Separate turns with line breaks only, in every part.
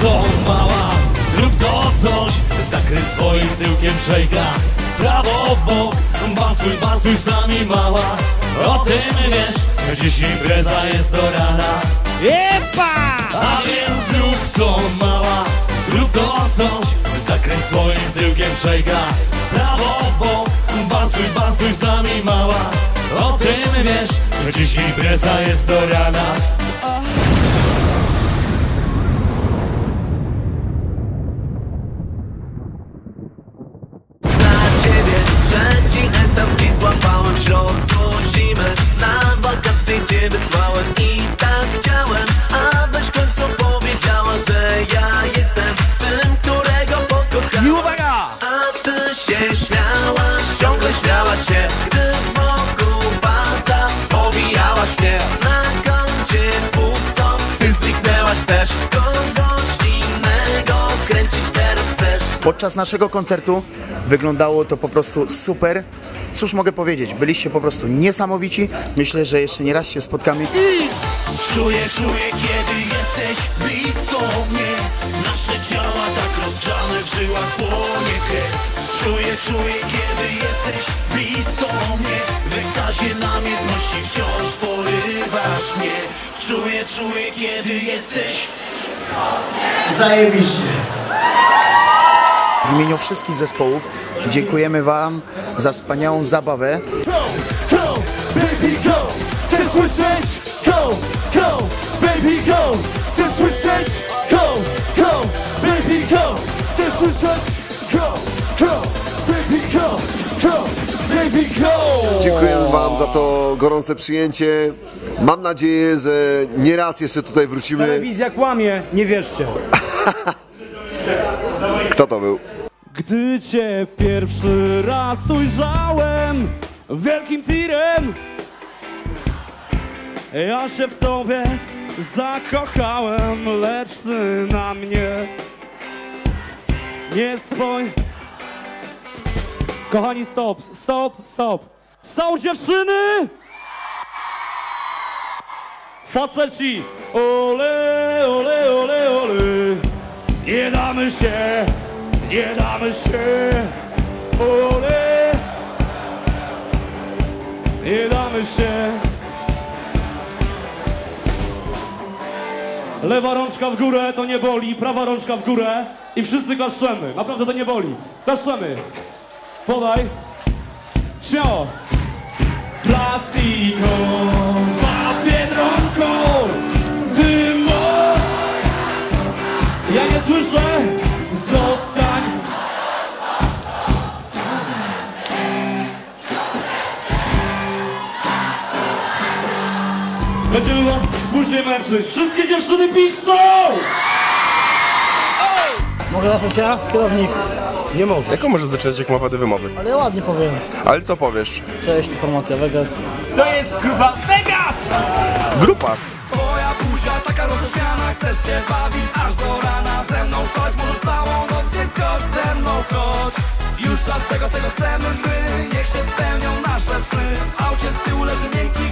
to mała. Zrób to coś, zakręć swoim tyłkiem szejka Prawo w bok, bansuj, bansuj z nami mała. O tym wiesz, dziś impreza jest do rana.
Epa!
A więc zrób to mała, zrób to coś Zakręć swoim tyłkiem szejka Prawo w bok, bansuj, bansuj z nami mała. O tym wiesz, dziś impreza jest do rana
złapałem środku zimy Na wakacje cię wysłałem i tak chciałem Abyś w końcu powiedziała, że ja jestem tym, którego pokochałem.
I uwaga!
A ty się śmiałaś, ciągle śmiałaś się Gdy wokół palca powijałaś mnie. Na koncie pusto, ty zniknęłaś też
Podczas naszego koncertu wyglądało to po prostu super. Cóż mogę powiedzieć, byliście po prostu niesamowici. Myślę, że jeszcze nie raz się spotkamy.
Czuję, czuję, kiedy jesteś blisko mnie Nasze ciała tak rozgrzane, w żyłach płonie krew Czuję, czuję, kiedy jesteś blisko mnie W ekstazie namiętności wciąż porywasz mnie Czuję, czuję, kiedy jesteś
Zajebiście! W imieniu wszystkich zespołów dziękujemy Wam za wspaniałą zabawę.
Go, go, baby go Chcę słyszeć Go, go, baby go Chcę słyszeć Go, go, baby go Chcę słyszeć Go, go, baby go Go, baby go
Dziękujemy Wam za to gorące przyjęcie. Mam nadzieję, że nie raz jeszcze tutaj wrócimy.
Telewizja kłamie, nie wierzcie.
Kto to był?
Gdy cię pierwszy raz ujrzałem wielkim tirem Ja się w tobie zakochałem, lecz ty na mnie nie spoj... Kochani, stop, stop, stop. Są dziewczyny! Faceci! Ole, ole, ole, ole! Nie damy się, nie damy się! Ole! Nie damy się! Lewa rączka w górę, to nie boli, prawa rączka w górę i wszyscy klaszczemy. Naprawdę to nie boli. Klaszczemy. Podaj. Śmiało. Plastikowa biedronką dymo. Ja nie słyszę. Zostań. Będziemy was później męczyć. Wszystkie dziewczyny piszczą!
Mogę zacząć ja? Kierownik.
Nie może.
Jaką możesz zaczynać, jak ma wady wymowy?
Ale ja ładnie powiem.
Ale co powiesz?
Cześć, informacja Vegas.
To jest grupa Vegas!
Grupa.
Twoja buzia taka roześmiana Chcesz się bawić aż do rana Ze mną chodź, możesz całą noc Więc chodź ze mną, chodź Już czas tego, tego chcemy my Niech się spełnią nasze sny W aucie z tyłu leży miękki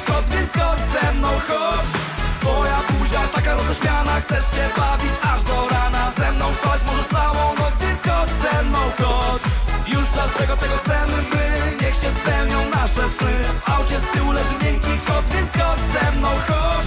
Chcesz się bawić aż do rana. Ze mną chodź, możesz całą noc chodź ze mną, chodź Już czas tego, tego chcemy my Niech się spełnią nasze sny. W aucie z tyłu leży miękki koc Więc chodź ze mną, chodź.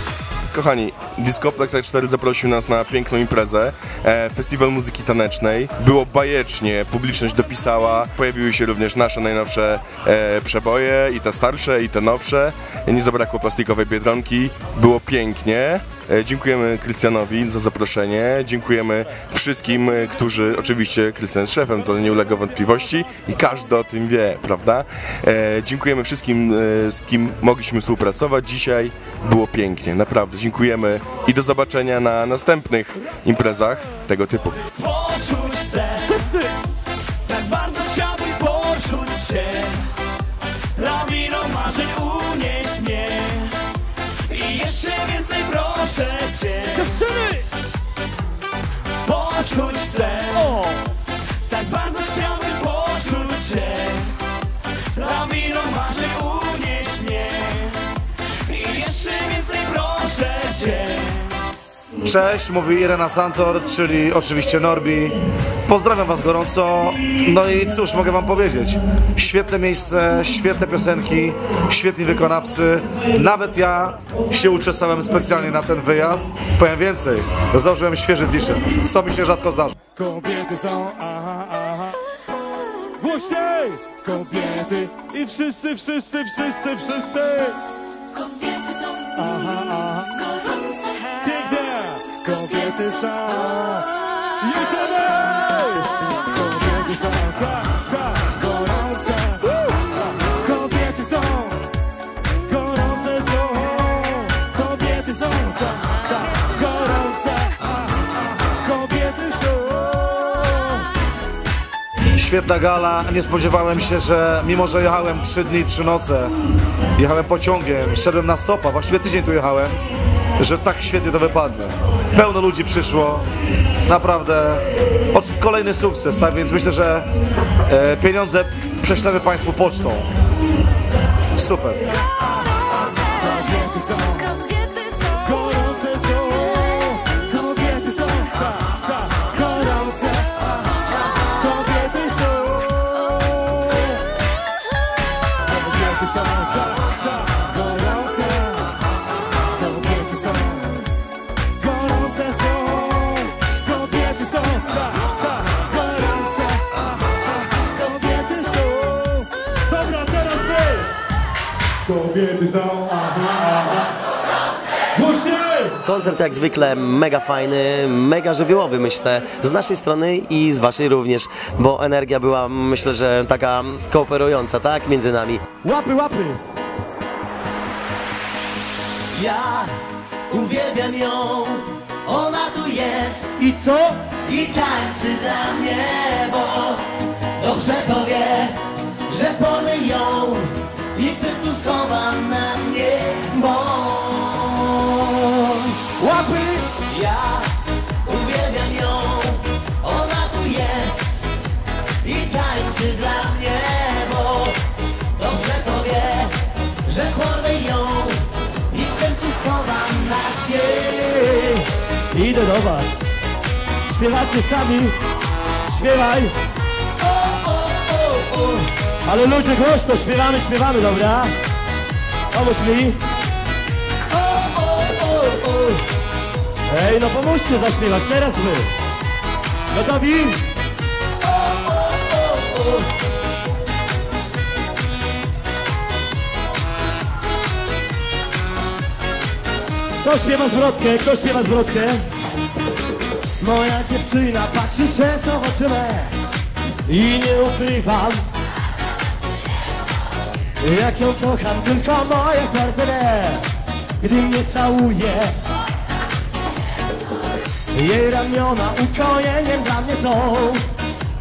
Kochani, Discoplex 4 zaprosił nas na piękną imprezę, e, festiwal muzyki tanecznej. Było bajecznie, publiczność dopisała, pojawiły się również nasze najnowsze e, przeboje, i te starsze, i te nowsze. Nie zabrakło plastikowej biedronki, było pięknie. E, Dziękujemy Krystianowi za zaproszenie, dziękujemy wszystkim, e, którzy, oczywiście Krystian jest szefem, to nie ulega wątpliwości i każdy o tym wie, prawda? E, dziękujemy wszystkim, z kim mogliśmy współpracować dzisiaj, było pięknie, naprawdę dziękujemy i do zobaczenia na następnych imprezach tego typu.
Proszę Cię
Dziewczyny!
Poczuć chcę
Cześć, mówi Irena Santor, czyli oczywiście Norbi. Pozdrawiam Was gorąco. No i cóż, mogę Wam powiedzieć. Świetne miejsce, świetne piosenki, świetni wykonawcy. Nawet ja się uczesałem specjalnie na ten wyjazd. Powiem więcej, założyłem świeży t-shirt, co mi się rzadko zdarza.
Kobiety są, aha, aha. Głośniej! Kobiety i wszyscy, wszyscy, wszyscy, wszyscy.
Kobiety
Świetna gala, nie spodziewałem się, że mimo, że jechałem 3 dni, 3 noce, jechałem pociągiem, szedłem na stopa, właściwie tydzień tu jechałem, że tak świetnie to wypadnie. Pełno ludzi przyszło, naprawdę kolejny sukces, tak więc myślę, że e, pieniądze prześlemy Państwu pocztą. Super.
Kobiety są, aha, aha.
Koncert jak zwykle mega fajny, mega żywiołowy myślę, z naszej strony i z waszej również, bo energia była myślę, że taka kooperująca, tak, między nami.
Łapy, łapy!
Ja uwielbiam ją, ona tu jest
I co?
i tańczy dla mnie, bo dobrze to wie, że porwę ją sercu schowam na mnie, bo
Łapy!
ja uwielbiam ją, ona tu jest i tańczy dla mnie, bo dobrze to wie, że porwę ją i w sercu schowam na mnie.
Ej, Idę do was. Śpiewacie sami. Śpiewaj. Ale ludzie głośno, śpiewamy, śpiewamy, dobra? Pomóż mi. Ej, no pomóżcie zaśpiewać, teraz wy. Gotowi? Kto śpiewa zwrotkę? Kto śpiewa zwrotkę? Moja dziewczyna patrzy często w oczy me I nie ukrywam Jak ją kocham, tylko moje serce wie Gdy mnie całuje. Jej ramiona ukojeniem dla mnie są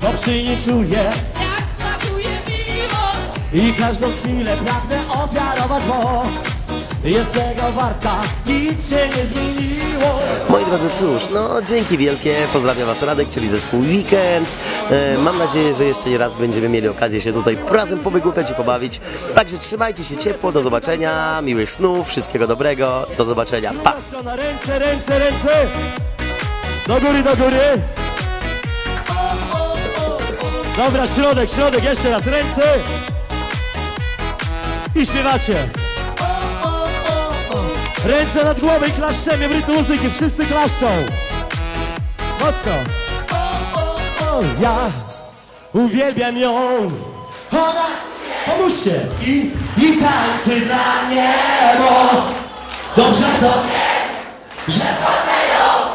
Bo przy niej czuję.
Jak smakuje miłość.
I każdą chwilę pragnę ofiarować, bo Jest tego warta, nic się nie zmieniło
Moi drodzy, cóż, no dzięki wielkie, pozdrawiam was Radek, czyli zespół Weekend. E, mam nadzieję, że jeszcze nie raz będziemy mieli okazję się tutaj razem powygłupiać i pobawić. Także trzymajcie się ciepło, do zobaczenia, miłych snów, wszystkiego dobrego, do zobaczenia, pa!
Na ręce, ręce, ręce! Do góry, do góry! Dobra, środek, środek, jeszcze raz, ręce! I śpiewacie! Ręce nad głową i klaszczemy w rytm muzyki, wszyscy klaszczą! Mocno! Ja uwielbiam ją! Ona, pomóżcie!
I, i tańczy dla mnie, dobrze to wie, że porwę ją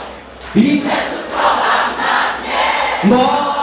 i sercu schowam na mnie, bo